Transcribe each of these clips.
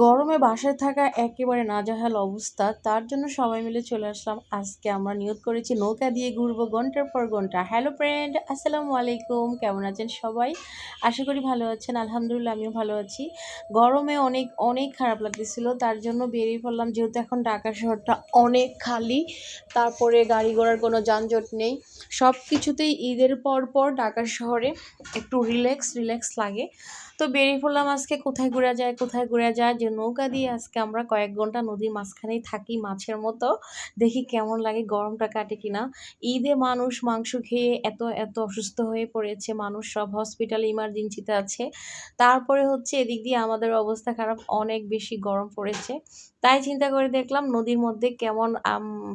গরমে বাসায় থাকা একেবারে নাজেহাল অবস্থা। তার জন্য সবাই মিলে চলে আসলাম। আজকে আমরা নিয়োগ করেছি নৌকা দিয়ে ঘুরবো ঘণ্টার পর ঘণ্টা। হ্যালো ফ্রেন্ড আসসালামু আলাইকুম। কেমন আছেন সবাই? আশা করি ভালো আছেন। আলহামদুলিল্লাহ, আমিও ভালো আছি। গরমে অনেক অনেক খারাপ লাগতেছিল। তার জন্য বেরিয়ে পড়লাম, যেহেতু এখন ঢাকা শহরটা অনেক খালি। তারপরে গাড়ি ঘোড়ার কোনো যানজট নেই। সব কিছুতেই ঈদের পর পর ঢাকা শহরে একটু রিল্যাক্স রিল্যাক্স লাগে। তো বেরিয়ে পড়লাম আজকে কোথায় ঘোরা যায়, কোথায় ঘোরা যায় যে নৌকা দিয়ে আজকে আমরা কয়েক ঘণ্টা নদীর মাঝখানেই থাকি মাছের মতো। দেখি কেমন লাগে গরমটা কাটে কিনা। ঈদে মানুষ মাংস খেয়ে এত এত অসুস্থ হয়ে পড়েছে। মানুষ সব হসপিটালে ইমার্জেন্সিতে আছে। তারপরে হচ্ছে এদিক দিয়ে আমাদের অবস্থা খারাপ অনেক বেশি গরম পড়েছে। তাই চিন্তা করে দেখলাম নদীর মধ্যে কেমন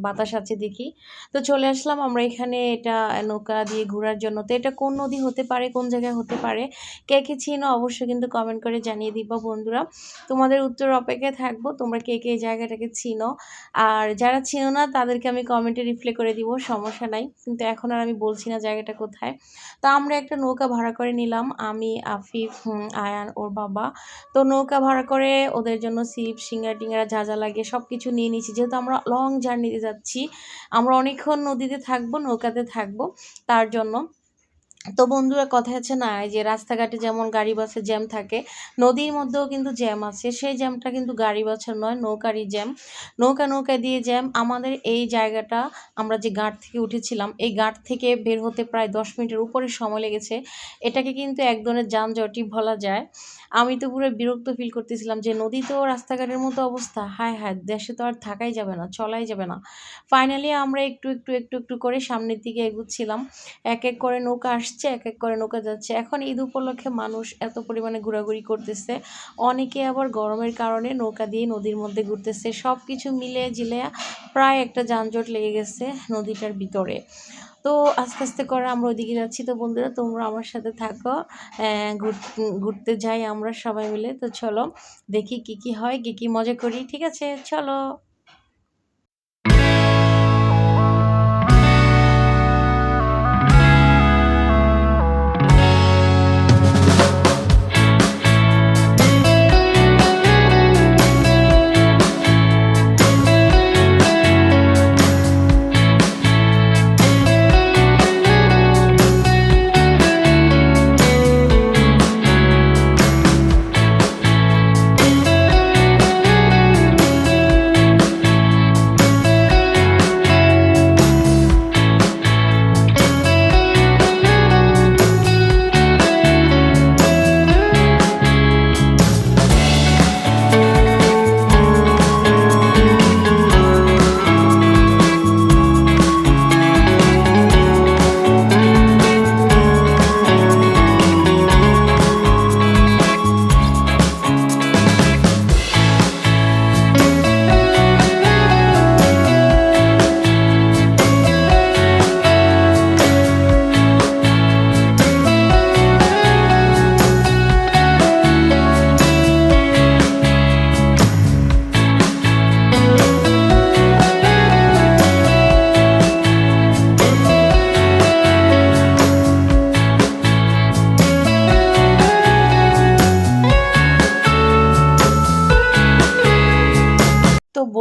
বাতাস আছে দেখি। তো চলে আসলাম আমরা এখানে এটা নৌকা দিয়ে ঘোরার জন্য। তো এটা কোন নদী হতে পারে কোন জায়গায় হতে পারে? কে কে চিনো অবশ্যই কিন্তু কমেন্ট করে জানিয়ে দিবা বন্ধুরা। তোমাদের উত্তর অপেক্ষায় থাকব। তোমরা কে কে জায়গাটাকে চিনো? আর যারা চিনো না, তাদেরকে আমি কমেন্টে রিপ্লে করে দিব, সমস্যা নাই। কিন্তু এখন আর আমি বলছি না জায়গাটা কোথায়। তা আমরা একটা নৌকা ভাড়া করে নিলাম। আমি, আফিফ আয়ান, ওর বাবা। তো নৌকা ভাড়া করে ওদের জন্য সিপ, সিঙ্গার টিঙ্গারা যা যা লাগে সব কিছু নিয়ে নিয়েছি যেহেতু আমরা লং জার্নিতে যাচ্ছি, আমরা অনেকক্ষণ নদীতে থাকব, নৌকাতে থাকব, তার জন্য। তো বন্ধুরা কথা আছে না যে রাস্তাঘাটে যেমন গাড়ি বাসের জ্যাম থাকে, নদীর মধ্যেও কিন্তু জ্যাম আছে। সেই জ্যামটা কিন্তু গাড়ি বাসের নয়, নৌকারই জ্যাম। নৌকা নৌকা দিয়ে জ্যাম। আমাদের এই জায়গাটা আমরা যে গাঁট থেকে উঠেছিলাম, এই ঘাট থেকে বের হতে প্রায় দশ মিনিটের উপরে সময় লেগেছে। এটাকে কিন্তু এক ধরনের যানজটই বলা যায়। আমি তো পুরো বিরক্ত ফিল করতেছিলাম যে নদীতেও রাস্তাঘাটের মতো অবস্থা। হায় হায়, দেশে তো আর থাকাই যাবে না, চলাই যাবে না। ফাইনালি আমরা একটু একটু একটু একটু করে সামনের দিকে এগুচ্ছিলাম। এক এক করে নৌকা আসছে। এক এক করে নৌকা যাচ্ছে। এখন ঈদ উপলক্ষে মানুষ এত পরিমাণে ঘোরাঘুরি করতেছে। অনেকে আবার গরমের কারণে নৌকা দিয়ে নদীর মধ্যে ঘুরতেছে। সব কিছু মিলে জিলে প্রায় একটা যানজট লেগে গেছে নদীটার ভিতরে। তো আস্তে আস্তে করে আমরা ওইদিকে যাচ্ছি। তো বন্ধুরা, তোমরা আমার সাথে থাকো। ঘুরতে যাই আমরা সবাই মিলে। তো চলো দেখি কি কি হয়, কি কি মজা করি। ঠিক আছে, চলো।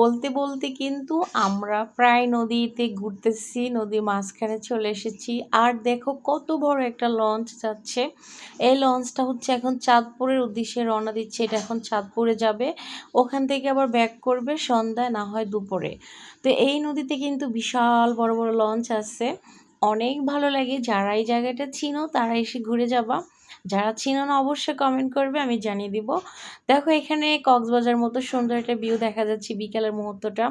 বলতে বলতে কিন্তু আমরা প্রায় নদীতে ঘুরতেছি, নদীর মাঝখানে চলে এসেছি। আর দেখো কত বড় একটা লঞ্চ যাচ্ছে। এই লঞ্চটা হচ্ছে এখন চাঁদপুরের উদ্দেশ্যে রওনা দিচ্ছে। এটা এখন চাঁদপুরে যাবে, ওখান থেকে আবার ব্যাক করবে সন্ধ্যায়, না হয় দুপুরে। তো এই নদীতে কিন্তু বিশাল বড় বড় লঞ্চ আছে। অনেক ভালো লাগে। যারা এই জায়গাটা চিনো, তারা এসে ঘুরে যাবা। যারা চিনো না অবশ্যই কমেন্ট করবে, আমি জানিয়ে দিব। দেখো এখানে কক্সবাজার মতো সুন্দর একটা ভিউ দেখা যাচ্ছে বিকেলের মুহূর্তটা।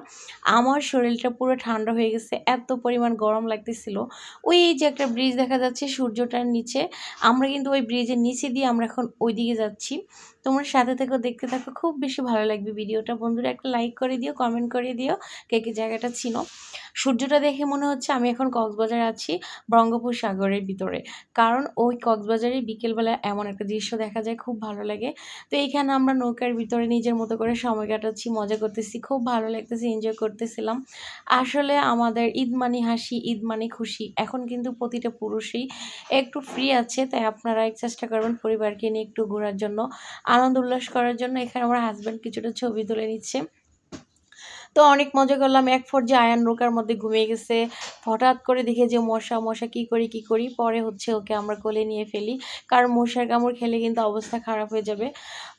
আমার শরীরটা পুরো ঠান্ডা হয়ে গেছে, এত পরিমাণ গরম লাগতেছিল। ওই যে একটা ব্রিজ দেখা যাচ্ছে সূর্যটার নিচে, আমরা কিন্তু ওই ব্রিজের নিচে দিয়ে আমরা এখন ওইদিকে যাচ্ছি। তোমরা সাথে থেকে দেখতে থাকো। খুব বেশি ভালো লাগবে ভিডিওটা। বন্ধুরা, একটা লাইক করে দিও কমেন্ট করে দিও, কে কে জায়গাটা ছিল সূর্যটা দেখে মনে হচ্ছে আমি এখন কক্সবাজার আছি, বঙ্গোপসাগরের ভিতরে। কারণ ওই কক্সবাজারে বিকেলবেলা এমন একটা দৃশ্য দেখা যায়, খুব ভালো লাগে। তো এইখানে আমরা নৌকার ভিতরে নিজের মতো করে সময় কাটাচ্ছি, মজা করতেছি, খুব ভালো লাগতেছে এনজয় করতেছিলাম। আসলে আমাদের ঈদ মানি হাসি, ঈদ মানি খুশি, এখন কিন্তু প্রতিটা পুরুষই একটু ফ্রি আছে, তাই আপনারা চেষ্টা করবেন পরিবারকে নিয়ে একটু ঘোরার জন্য। আনন্দ উল্লাস করার জন্য এখানে আমার হাজব্যান্ড কিছুটা ছবি তুলে নিচ্ছে। তো অনেক মজা করলাম। এক পর্যায়ে আয়ান নৌকার মধ্যে ঘুমিয়ে গেছে। হঠাৎ করে দেখে যে মশা মশা, কি করি কি করি? পরে হচ্ছে ওকে আমরা কোলে নিয়ে ফেলি। কারণ মশার কামড় খেলে কিন্তু অবস্থা খারাপ হয়ে যাবে।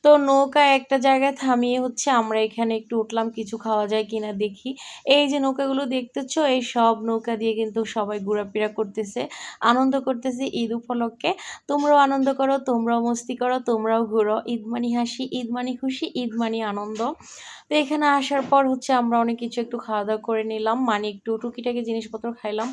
তো নৌকা একটা জায়গায় থামিয়ে হচ্ছে আমরা এখানে একটু উঠলাম, কিছু খাওয়া যায় কিনা দেখি। এই যে নৌকাগুলো দেখতেছো, এই সব নৌকা দিয়ে কিন্তু সবাই ঘোরাফেরা করতেছে। আনন্দ করতেছে ঈদ উপলক্ষে। তোমরাও আনন্দ করো, তোমরাও মস্তি করো, তোমরাও ঘুরো। ঈদ মানি হাসি, ঈদ মানি খুশি, ঈদ মানি আনন্দ। তো এখানে আসার পর হচ্ছে আমরা অনেক কিছু একটু খাওয়া দাওয়া করে নিলাম। মানে একটু টুকিটাকি জিনিসপত্র খাইলাম,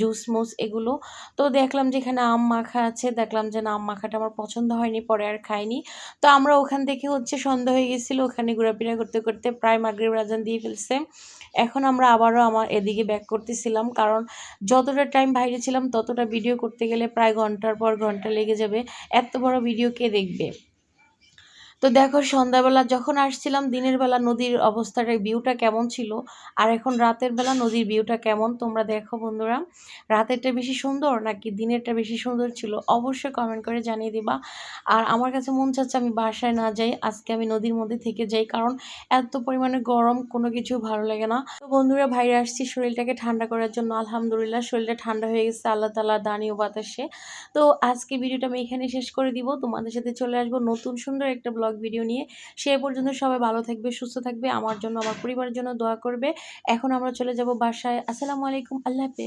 জুস মুস এগুলো। তো দেখলাম যে এখানে আম মাখা আছে, দেখলাম যে না, আম মাখাটা আমার পছন্দ হয়নি, পরে আর খাইনি। তো আমরা ওখান থেকে হচ্ছে সন্ধ্যা হয়ে গেছিল, ওখানে ঘোরাফেরা করতে করতে প্রায় মাগরিব রাজান দিয়ে ফেলছে। এখন আমরা আবারও আমার এদিকে ব্যাক করতেছিলাম, কারণ যতটা টাইম বাইরে ছিলাম, ততটা ভিডিও করতে গেলে প্রায় ঘণ্টার পর ঘণ্টা লেগে যাবে। এত বড় ভিডিও কে দেখবে? তো দেখো, সন্ধ্যাবেলা যখন আসছিলাম, দিনের বেলা নদীর অবস্থাটা ভিউটা কেমন ছিল? আর এখন রাতের বেলা নদীর ভিউটা কেমন? তোমরা দেখো বন্ধুরা। রাতেরটা বেশি সুন্দর নাকি দিনেরটা বেশি সুন্দর ছিল? অবশ্যই কমেন্ট করে জানিয়ে দিবা। আর আমার কাছে মন চাচ্ছে আমি বাসায় না যাই, আজকে আমি নদীর মধ্যে থেকে যাই, কারণ এত পরিমাণে গরম, কোনো কিছু ভালো লাগে না। তো বন্ধুরা, বাইরে আসছি, শরীরটাকে ঠান্ডা করার জন্য। আলহামদুলিল্লাহ, শরীরটা ঠান্ডা হয়ে গেছে, আল্লাহ তালা দানি ও বাতাসে। তো আজকে ভিডিওটা আমি এখানে শেষ করে দিব। তোমাদের সাথে চলে আসব নতুন সুন্দর একটা ব্লগ ভিডিও নিয়ে। সে পর্যন্ত সবাই ভালো থাকবে, সুস্থ থাকবে। আমার জন্য, আমার পরিবারের জন্য দোয়া করবে। এখন আমরা চলে যাব বাসায়। আসসালামু আলাইকুম, আল্লাহ হাফেজ।